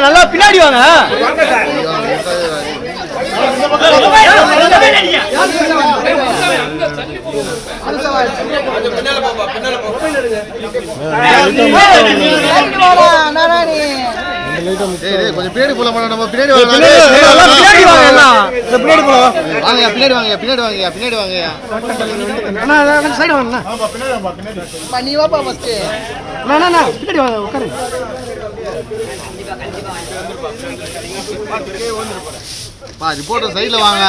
நல்லா பின்னாடி வாங்க டேய், கொஞ்சம் பின்னாடி போலாம் மேடம் நம்ம பின்னாடி வாங்க எல்லாம். இந்த பின்னாடி போலாம். வாங்க பின்னாடி வாங்க பின்னாடி வாங்க பின்னாடி வாங்க அண்ணா அண்ணா சைடு வாங்க ஆமா பின்னாடி வாப்பா, பின்னாடி அண்ணா, அண்ணா பின்னாடி வாங்க உட்காரு. பா ரிப்போர்ட்டர் சைடுல வாங்க.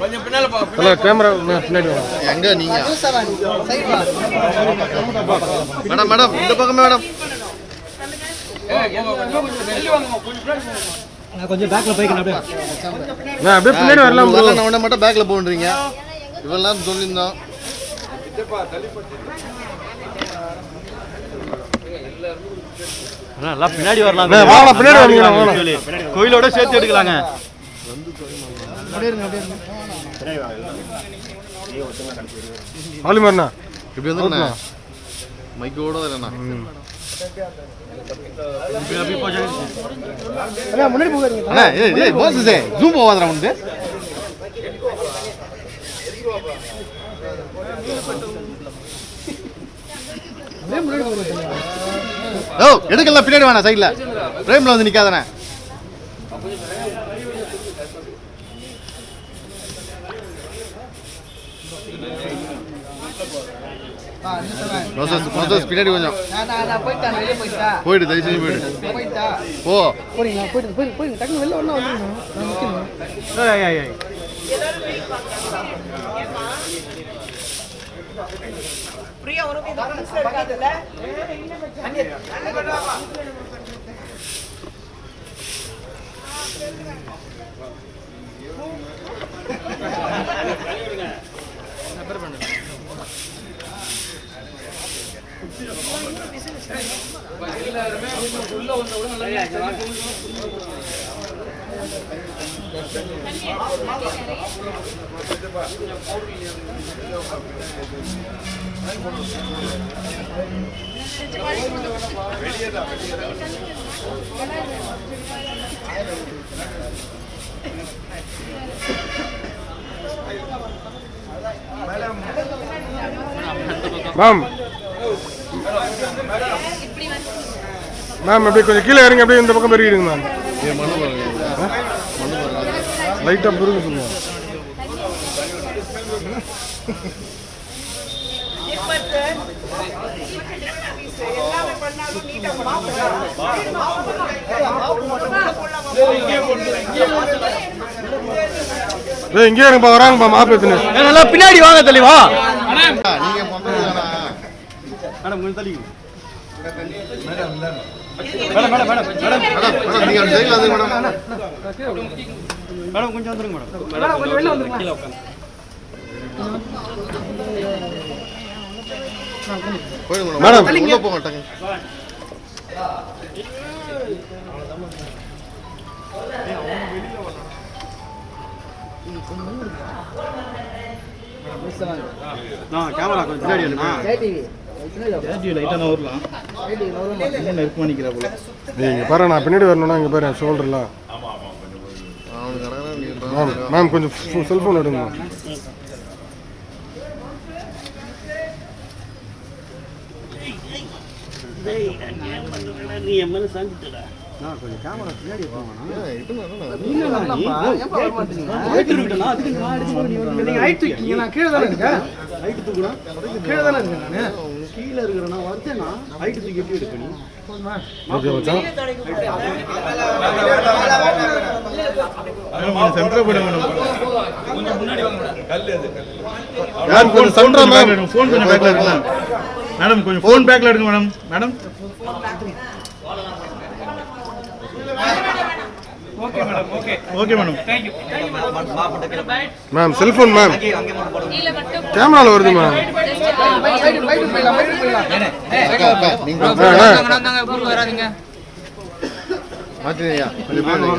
ஹலோ கேமரா பின்னாடி எங்க நீங்க? மேடம் மேடம் இந்த பக்கம் மேடம். கொஞ்சம் பேக்ல போய்க்கணும் அப்படியே. நான் அப்படியே பின்னாடி வரலாம் bro. நான் உடனே மட்டும் பேக்ல போன்றீங்க இவெல்லாம் நல்லா பின்னாடி வரலாம். அண்ணா, வாங்கலாம், பின்னாடி வரீங்களா, வாங்கலாம். கோயிலோட சேர்த்து எடுக்கலாங்க. ஆலிமார்ண்ணா இப்படி வந்து மைக்கோட இல்லைண்ணா முன்னாடி போகாதீங்க ஜூம் போவாதடா உனக்கு ஓ எடுக்கலாம் பின்னாடி வேணா சைடுல பிரேம்ல வந்து நிக்காதண்ணே மோசஸ் மோசஸ் பின்னாடி கொஞ்சம். போயிடு தயவு செஞ்சு போயிடு. போ. போறீங்களா போயிட்டு போயிடு போயிடு டக்கு வெளில ஒன்றா வந்துருங்க நான் நிற்கணும் ஏய் ஏய் ஏய் மேம் மேம் அப்படியே கொஞ்சம் கீழே இறங்கி அப்படியே இந்த பக்கம் பெருகிடுங்க மேம் லைட்டாக பெருங்க. சொல்லுங்க. இங்கே இருங்கப்பா வராங்கப்பா ஏய், நல்லா பின்னாடி வாங்க தெளிவா நீங்க பண்றதுதானா மேடம். கொஞ்சம் தள்ளி மேடம் மேடம். நீங்க அந்த சைடுல வந்து மேடம். மேடம் கொஞ்சம் வந்துருங்க மேடம். கொஞ்சம் வெளில வந்துருங்க. கீழே உட்காந்து போயிடுங்க மேடம். மேடம். உள்ள போக மாட்டாங்க நான் கேமரா கொஞ்சம் பின்னாடி பாரு நான் பின்னாடி வரணும்னா இங்கே பாரு ஷோல்டர்லாம் மேம் மேம் கொஞ்சம் செல்ஃபோன் எடுங்க மேம் நான் கொஞ்சம் கேமரா பின்னாடி போவேன் தானே? கீழே இருக்கிறனா வந்தேன்னா ஹைட் தூக்கி எப்படி இருக்கலாம் மேடம். கொஞ்சம் ஃபோன் பேக்ல எடுங்க madam. Madam. Okay madam ma'am cellphone ma'am கேமராவில் வருது மேம்.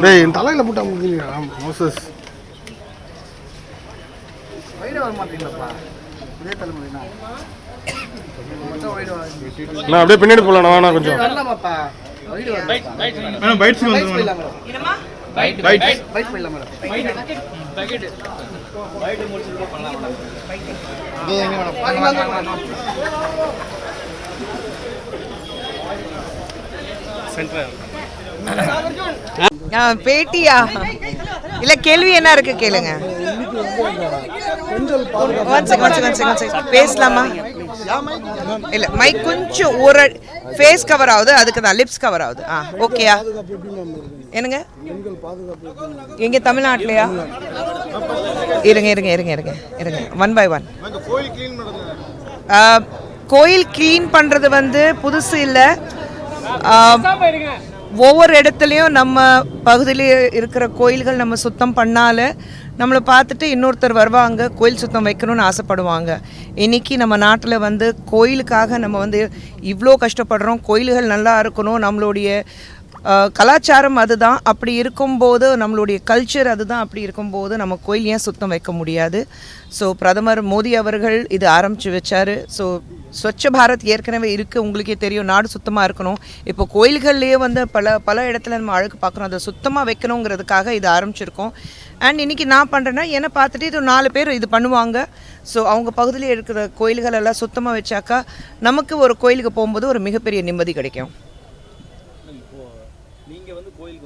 டேய் தலையில போட்டா முடியலையா மோசஸ் நான் அப்படியே பின்னாடி போகலாம் வேணா கொஞ்சம். வயிறு வர மேடம். பைட்ஸுக்கு பைக் வந்துடும் மேடம். மேடம்? பைட்ஸ் பைக் போயிடலாம் மேடம் வாங்க. ஆ, பேட்டியா? இல்ல கேள்வி என்ன இருக்கு கேளுங்க. பேசலாமா? இல்ல மைக் கொஞ்சம் ஒரு ஃபேஸ் கவர் ஆகுது அதுக்கு தான் லிப்ஸ் கவர் ஆகுது. ஆ ஓகேயா என்னங்க? எங்கே தமிழ்நாட்டிலையா? இருங்க இருங்க இருங்க இருங்க இருங்க. ஒன் பை ஒன் கோயில் க்ளீன் பண்ணுறது வந்து புதுசு இல்லை. ஒவ்வொரு இடத்துலையும் நம்ம பகுதியில் இருக்கிற கோயில்கள் நம்ம சுத்தம் பண்ணால நம்மளை பார்த்துட்டு இன்னொருத்தர் வருவாங்க கோயில் சுத்தம் வைக்கணும்னு ஆசைப்படுவாங்க. இன்னைக்கு நம்ம நாட்டில் வந்து கோயிலுக்காக நம்ம வந்து இவ்வளோ கஷ்டப்படுறோம் கோயில்கள் நல்லா இருக்கணும் நம்மளுடைய கலாச்சாரம் அதுதான். அப்படி இருக்கும்போது நம்மளுடைய கல்ச்சர் அதுதான். அப்படி இருக்கும்போது நம்ம கோயில் ஏன் சுத்தம் வைக்க முடியாது. ஸோ பிரதமர் மோடி அவர்கள் இது ஆரம்பித்து வச்சார். ஸோ ஸ்வச்ச பாரத் ஏற்கனவே இருக்குது உங்களுக்கே தெரியும் நாடு சுத்தமாக இருக்கணும். இப்போ கோயில்கள்லேயே வந்து பல பல இடத்துல நம்ம அழுக்கு பார்க்குறோம் அதை சுத்தமாக வைக்கணுங்கிறதுக்காக இது ஆரம்பிச்சிருக்கோம். அண்ட் இன்னைக்கு நான் பண்ணுறேன்னா என்னை பார்த்துட்டு இது நாலு பேர் இது பண்ணுவாங்க. ஸோ அவங்க பகுதியில் இருக்கிற கோயில்கள் எல்லாம் சுத்தமாக வச்சாக்கா நமக்கு ஒரு கோயிலுக்கு போகும்போது ஒரு மிகப்பெரிய நிம்மதி கிடைக்கும்.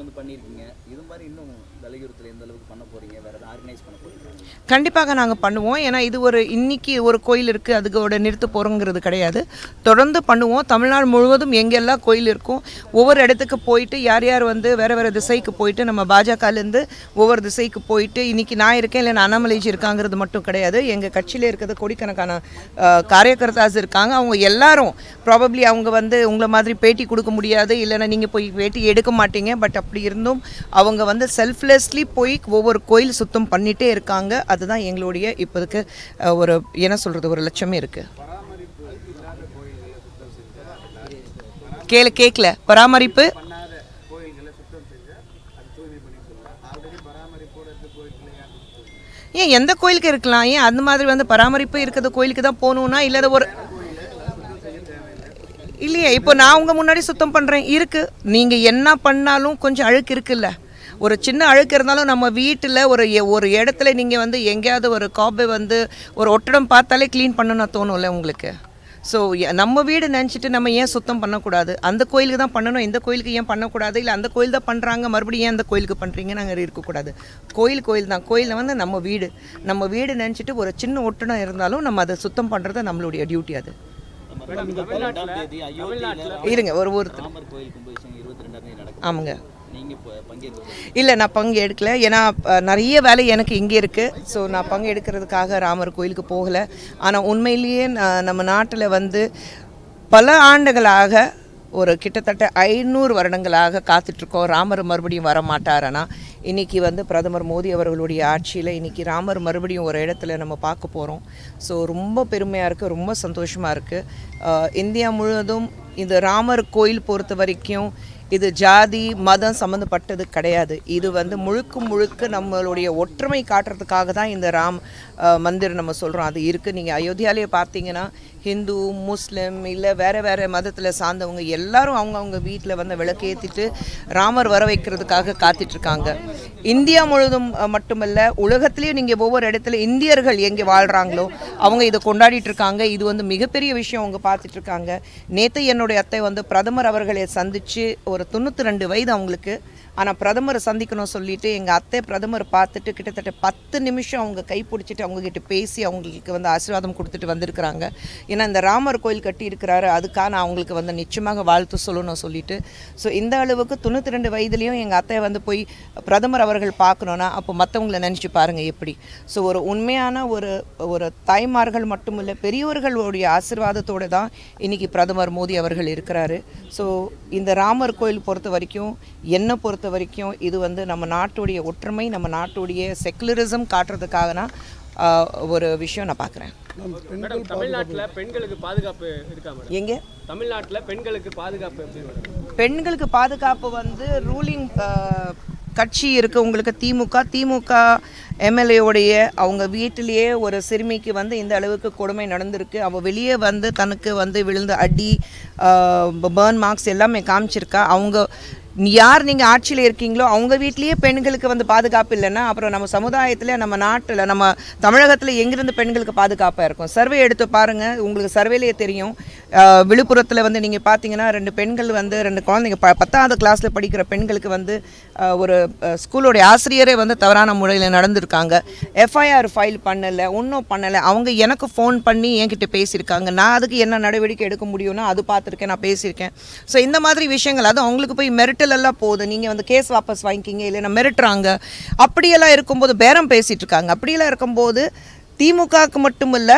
வந்து பண்ணியிருக்கீங்க. இது மாதிரி இன்னும் வலியுறுத்தல எந்த அளவுக்கு பண்ண போறீங்க? வேற ஏதாவது ஆர்கனைஸ் பண்ண போறீங்க கண்டிப்பாக நாங்கள் பண்ணுவோம். ஏன்னா இது ஒரு இன்னைக்கு ஒரு கோயில் இருக்குது அதுக்கோட நிறுத்த போகிறோங்கிறது கிடையாது. தொடர்ந்து பண்ணுவோம். தமிழ்நாடு முழுவதும் எங்கெல்லாம் கோயில் இருக்கும் ஒவ்வொரு இடத்துக்கு போயிட்டு யார் யார் வந்து வேறு வேறு திசைக்கு போயிட்டு நம்ம பாஜகலேருந்து ஒவ்வொரு திசைக்கு போயிட்டு இன்றைக்கி நான் இருக்கேன் இல்லை அண்ணாமலைஜி இருக்காங்கிறது மட்டும் கிடையாது. எங்கள் கட்சியில் இருக்கிறது கோடிக்கணக்கான காரியகர்த்தாஸ் இருக்காங்க. அவங்க எல்லாரும் ப்ராபப்ளி அவங்க வந்து உங்களை மாதிரி பேட்டி கொடுக்க முடியாது இல்லைன்னா நீங்கள் போய் பேட்டி எடுக்க மாட்டீங்க. பட் அப்படி இருந்தும் அவங்க வந்து செல்ஃப்லெஸ்லி போய் ஒவ்வொரு கோயில் சுத்தம் பண்ணிகிட்டே இருக்காங்க. அதுதான் எங்களுடைய இப்போதுக்கு ஒரு என்ன சொல்கிறது ஒரு லட்சமே இருக்குது கேளு கேட்கல பராமரிப்பு? ஏன் எந்த கோயிலுக்கு இருக்கலாம்? ஏன் அந்த மாதிரி வந்து பராமரிப்பு இருக்கிற கோயிலுக்கு தான் போகணுன்னா இல்லாத ஒரு இல்லையே இப்போ நான் உங்க முன்னாடி சுத்தம் பண்ணுறேன் இருக்கு. நீங்கள் என்ன பண்ணாலும் கொஞ்சம் அழுக்கு இருக்குல்ல? ஒரு சின்ன அழுக்கு இருந்தாலும் நம்ம வீட்டில் ஒரு ஒரு இடத்துல நீங்கள் வந்து எங்கேயாவது ஒரு காபை வந்து ஒரு ஒட்டடம் பார்த்தாலே க்ளீன் பண்ணணும்னு தோணும்ல உங்களுக்கு? ஸோ நம்ம வீடு நினச்சிட்டு நம்ம ஏன் சுத்தம் பண்ணக்கூடாது? அந்த கோயிலுக்கு தான் பண்ணணும். இந்த கோயிலுக்கு ஏன் பண்ணக்கூடாது? இல்லை அந்த கோயில் தான் பண்ணுறாங்க மறுபடியும் ஏன் அந்த கோயிலுக்கு பண்ணுறீங்க நாங்கள் இருக்கக்கூடாது. கோயில் கோயில் தான். கோயிலில் வந்து நம்ம வீடு. நம்ம வீடு நினச்சிட்டு ஒரு சின்ன ஒட்டடம் இருந்தாலும் நம்ம அதை சுத்தம் பண்ணுறது நம்மளுடைய டியூட்டி அது. இருங்க ஒரு ஒருத்தர் ஆமாங்க. இல்லை நான் பங்கு எடுக்கல. ஏன்னா நிறைய வேலை எனக்கு இங்கே இருக்குது ஸோ நான் பங்கு எடுக்கிறதுக்காக ராமர் கோயிலுக்கு போகலை. ஆனால் உண்மையிலேயே நம்ம நாட்டில் வந்து பல ஆண்டுகளாக ஒரு கிட்டத்தட்ட ஐநூறு வருடங்களாக காத்துட்ருக்கோம். ராமர் மறுபடியும் வர மாட்டாரனா இன்னைக்கு வந்து பிரதமர் மோடி அவர்களுடைய ஆட்சியில் இன்றைக்கி ராமர் மறுபடியும் ஒரு இடத்துல நம்ம பார்க்க போகிறோம் ஸோ ரொம்ப பெருமையாக இருக்குது ரொம்ப சந்தோஷமாக இருக்குது இந்தியா முழுவதும் இந்த ராமர் கோயில் பொறுத்த வரைக்கும் இது ஜாதி மதம் சம்மந்தப்பட்டது கிடையாது. இது வந்து முழுக்க முழுக்க நம்மளுடைய ஒற்றுமை காட்டுறதுக்காக தான் இந்த ராம் மந்திர் நம்ம சொல்கிறோம் அது இருக்குது நீங்கள் அயோத்தியாலேயே பார்த்தீங்கன்னா ஹிந்து முஸ்லீம் இல்லை வேறு வேறு மதத்தில் சார்ந்தவங்க எல்லாரும் அவங்கவுங்க வீட்டில் வந்து விளக்கேற்றிட்டு ராமர் வர வைக்கிறதுக்காக காத்திட்ருக்காங்க. இந்தியா முழுவதும் மட்டுமல்ல உலகத்துலேயும் நீங்கள் ஒவ்வொரு இடத்துல இந்தியர்கள் எங்கே வாழ்கிறாங்களோ அவங்க இதை கொண்டாடிட்டு இருக்காங்க இது வந்து மிகப்பெரிய விஷயம் அவங்க பார்த்துட்டு இருக்காங்க நேற்று என்னுடைய அத்தை வந்து பிரதமர் அவர்களை சந்தித்து ஒரு தொண்ணூற்றி ரெண்டு வயது அவங்களுக்கு. ஆனால் பிரதமரை சந்திக்கணும் சொல்லிட்டு எங்கள் அத்தை பிரதமர் பார்த்துட்டு கிட்டத்தட்ட பத்து நிமிஷம் அவங்க கை பிடிச்சிட்டு அவங்கக்கிட்ட பேசி அவங்களுக்கு வந்து ஆசீர்வாதம் கொடுத்துட்டு வந்திருக்கிறாங்க. ஏன்னா இந்த ராமர் கோயில் கட்டி இருக்கிறாரு அவங்களுக்கு வந்து நிச்சயமாக வாழ்த்து சொல்லணும் சொல்லிட்டு. ஸோ இந்த அளவுக்கு தொண்ணூற்றி ரெண்டு வயதுலேயும் எங்கள் அத்தை வந்து போய் பிரதமர் அவர்கள் பார்க்கணுன்னா அப்போ மற்றவங்கள நினச்சி பாருங்கள் எப்படி. ஸோ ஒரு உண்மையான ஒரு ஒரு தாய்மார்கள் மட்டுமில்லை பெரியவர்களுடைய ஆசீர்வாதத்தோடு தான் இன்னைக்கு பிரதமர் மோடி அவர்கள் இருக்கிறாரு. ஸோ இந்த ராமர் கோயில் பொறுத்த வரைக்கும் என்னை பொறுத்த வரைக்கும் இது வந்து நம்ம நாட்டுடைய ஒற்றுமை நம்ம நாட்டுடைய செக்குலரிசம் காட்டுறதுக்காக ஆஹ், ஒரு விஷயம் நான் பார்க்குறேன். மேடம் தமிழ்நாட்டுல பெண்களுக்கு பாதுகாப்பு இருக்கா மேடம்? எங்கே? தமிழ்நாட்டுல பெண்களுக்கு பாதுகாப்பு எப்படி மேடம்? பெண்களுக்கு பாதுகாப்பு வந்து ரூலிங் கட்சி இருக்குது உங்களுக்கு திமுக திமுக எம்எல்ஏவுடைய அவங்க வீட்டிலேயே ஒரு சிறுமிக்கு வந்து இந்த அளவுக்கு கொடுமை நடந்திருக்கு. அவள் வெளியே வந்து தனக்கு வந்து விழுந்த அடி பேர்ன் மார்க்ஸ் எல்லாமே காமிச்சிருக்கா. அவங்க யார் நீங்கள் ஆட்சியில் இருக்கீங்களோ அவங்க வீட்லேயே பெண்களுக்கு வந்து பாதுகாப்பு இல்லைன்னா அப்புறம் நம்ம சமுதாயத்தில் நம்ம நாட்டில் நம்ம தமிழகத்தில் எங்கிருந்து பெண்களுக்கு பாதுகாப்பாக இருக்கும்? சர்வே எடுத்து பாருங்கள் உங்களுக்கு சர்வேலேயே தெரியும். விழுப்புரத்தில் வந்து நீங்கள் பார்த்தீங்கன்னா ரெண்டு பெண்கள் வந்து ரெண்டு குழந்தைங்க ப பத்தாவது கிளாஸில் படிக்கிற பெண்களுக்கு வந்து ஒரு ஸ்கூலோடைய ஆசிரியரே வந்து தவறான முறையில் நடந்திருக்காங்க. எஃப்ஐஆர் ஃபைல் பண்ணலை ஒன்றும் பண்ணலை. அவங்க எனக்கு ஃபோன் பண்ணி என்கிட்ட பேசியிருக்காங்க. நான் அதுக்கு என்ன நடவடிக்கை எடுக்க முடியும்னா அது பார்த்துருக்கேன் நான் பேசியிருக்கேன். ஸோ இந்த மாதிரி விஷயங்கள் அது அவங்களுக்கு போய் மிரட்டல் எல்லாம் போகுது. நீங்கள் வந்து கேஸ் வாபஸ் வாங்கிக்கிங்க இல்லைன்னா மிரட்டுறாங்க. அப்படியெல்லாம் இருக்கும்போது பேரம் பேசிகிட்டு இருக்காங்க. அப்படியெல்லாம் இருக்கும்போது திமுகவுக்கு மட்டும் இல்லை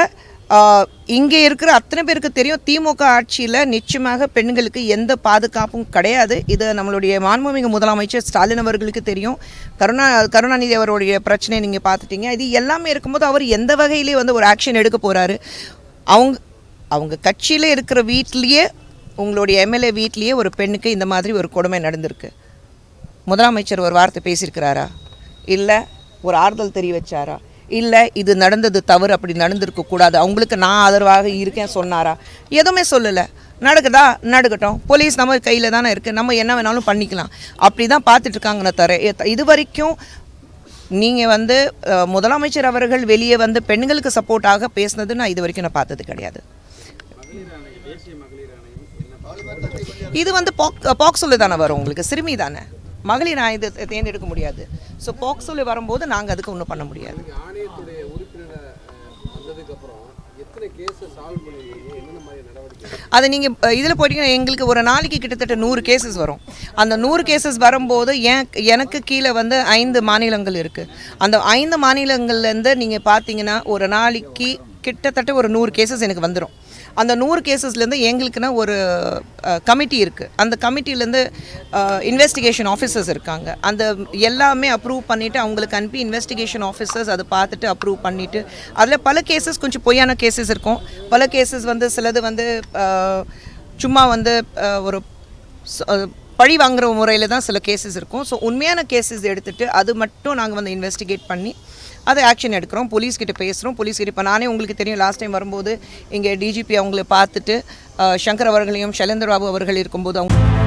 இங்கே இருக்கிற அத்தனை பேருக்கு தெரியும் திமுக ஆட்சியில் நிச்சயமாக பெண்களுக்கு எந்த பாதுகாப்பும் கிடையாது. இது நம்மளுடைய மாண்புமிகு முதலமைச்சர் ஸ்டாலின் அவர்களுக்கு தெரியும். கருணா கருணாநிதி அவருடைய பிரச்சனையை நீங்கள் பார்த்துட்டீங்க. இது எல்லாமே இருக்கும்போது அவர் எந்த வகையிலே வந்து ஒரு ஆக்ஷன் எடுக்க போகிறாரு அவங்க அவங்க கட்சியில் இருக்கிற வீட்லேயே உங்களுடைய எம்எல்ஏ வீட்லேயே ஒரு பெண்ணுக்கு இந்த மாதிரி ஒரு கொடுமை நடந்திருக்கு. முதலமைச்சர் ஒரு வார்த்தை பேசியிருக்கிறாரா? இல்லை ஒரு ஆறுதல் தெரிய வச்சாரா? இல்லை இது நடந்தது தவறு அப்படி நடந்திருக்கக்கூடாது அவங்களுக்கு நான் ஆதரவாக இருக்கேன் சொன்னாரா? எதுவுமே சொல்லலை. நடக்குதா? நடக்கட்டும். போலீஸ் நம்ம கையில் தானே இருக்குது நம்ம என்ன வேணாலும் பண்ணிக்கலாம். அப்படி தான் பார்த்துட்ருக்காங்கன்னு தர இது வரைக்கும் நீங்கள் வந்து முதலமைச்சர் அவர்கள் வெளியே வந்து பெண்களுக்கு சப்போர்ட்டாக பேசுனது நான் இது வரைக்கும் நான் பார்த்தது கிடையாது. இது வந்து பாக் பாக்ஸோல தானே வரும் உங்களுக்கு? சிறுமி தானே? மகளிர் இது தேர்ந்தெடுக்க முடியாது. ஸோ பாக்ஸோல வரும்போது நாங்கள் அதுக்கு ஒன்றும் பண்ண முடியாது. அது நீங்கள் இதில் போயிட்டீங்கன்னா எங்களுக்கு ஒரு நாளைக்கு கிட்டத்தட்ட நூறு கேசஸ் வரும். அந்த நூறு கேசஸ் வரும்போது என் எனக்கு கீழே வந்து ஐந்து மாநிலங்கள் இருக்குது அந்த ஐந்து மாநிலங்கள்லேருந்து நீங்கள் பார்த்தீங்கன்னா ஒரு நாளைக்கு கிட்டத்தட்ட ஒரு நூறு கேசஸ் எனக்கு வந்துடும் அந்த நூறு கேசஸ்லேருந்து எங்களுக்குன்னா ஒரு கமிட்டி இருக்குது அந்த கமிட்டிலேருந்து இன்வெஸ்டிகேஷன் ஆஃபீஸர்ஸ் இருக்காங்க. அந்த எல்லாமே அப்ரூவ் பண்ணிவிட்டு அவங்களுக்கு அனுப்பி இன்வெஸ்டிகேஷன் ஆஃபீஸர்ஸ் அதை பார்த்துட்டு அப்ரூவ் பண்ணிவிட்டு அதில் பல கேசஸ் கொஞ்சம் பொய்யான கேசஸ் இருக்கும். பல கேசஸ் வந்து சிலது வந்து சும்மா வந்து ஒரு பழி வாங்குகிற முறையில் தான் சில கேசஸ் இருக்கும். ஸோ உண்மையான கேசஸ் எடுத்துகிட்டு அது மட்டும் நாங்கள் வந்து இன்வெஸ்டிகேட் பண்ணி அதை ஆக்ஷன் எடுக்கிறோம். போலீஸ்கிட்ட பேசுகிறோம் போலீஸ்கிட்ட இப்போ நானே உங்களுக்கு தெரியும் லாஸ்ட் டைம் வரும்போது இங்கே டிஜிபி அவங்கள பார்த்துட்டு சங்கர் அவர்களையும் ஷைலேந்தர் பாபு அவர்கள் இருக்கும்போது அவங்க